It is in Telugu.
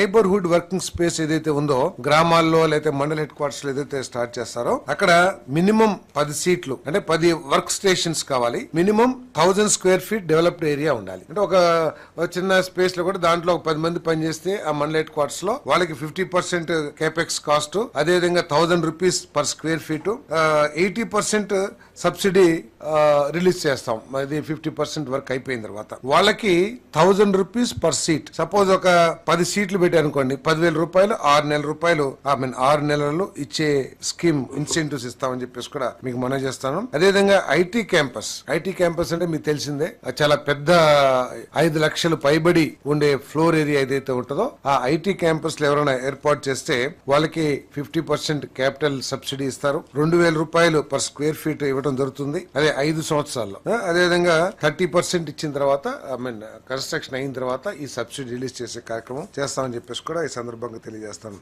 నైబర్హుడ్ వర్కింగ్ స్పేస్ ఏదైతే ఉందో గ్రామాల్లో లేకపోతే మండల హెడ్ క్వార్టర్స్లో ఏదైతే స్టార్ట్ చేస్తారో అక్కడ మినిమం పది సీట్లు అంటే పది వర్క్ స్టేషన్స్ కావాలి. Minimum thousand square feet developed area ఉండాలి. అంటే ఒక చిన్న స్పేస్లో కూడా దాంట్లో ఒక పది మంది పనిచేస్తే ఆ మండల హెడ్ క్వార్టర్స్లో వాళ్ళకి ఫిఫ్టీ పర్సెంట్ కేపెక్స్ కాస్ట్ అదే విధంగా thousand rupees per square feet eighty percent subsidy release చేస్తాం. అది ఫిఫ్టీ పర్సెంట్ వర్క్ అయిపోయిన తర్వాత. వాళ్ళకి thousand rupees per seat. Suppose ఒక పది సీట్లు పెట్టి అనుకోండి పదివేల రూపాయలు ఆరు నెలల రూపాయలు ఐ మీన్ ఆరు నెలలు ఇచ్చే స్కీమ్ ఇన్సెంటివ్స్ ఇస్తామని చెప్పేసి కూడా మీకు మనం చేస్తాను. అదేవిధంగా ఐటీ క్యాంపస్. ఐటీ క్యాంపస్ అంటే మీకు తెలిసిందే అది చాలా పెద్ద ఐదు లక్షలు పైబడి ఉండే ఫ్లోర్ ఏరియా ఏదైతే ఉంటుందో ఆ ఐటీ క్యాంపస్లో ఎవరైనా ఏర్పాటు చేస్తే వాళ్ళకి ఫిఫ్టీ పర్సెంట్ క్యాపిటల్ సబ్సిడీ ఇస్తారు. రెండు వేల రూపాయలు పర్ స్క్వేర్ ఫీట్ ఇవ్వడం జరుగుతుంది. అదే ఐదు సంవత్సరాల్లో. అదేవిధంగా థర్టీ పర్సెంట్ ఇచ్చిన తర్వాత ఐ మీన్ కన్స్ట్రక్షన్ అయిన తర్వాత ఈ సబ్సిడీ రిలీజ్ చేసే కార్యక్రమం చేస్తామని చెప్పేసి కూడా ఈ సందర్భంగా తెలియజేస్తాను.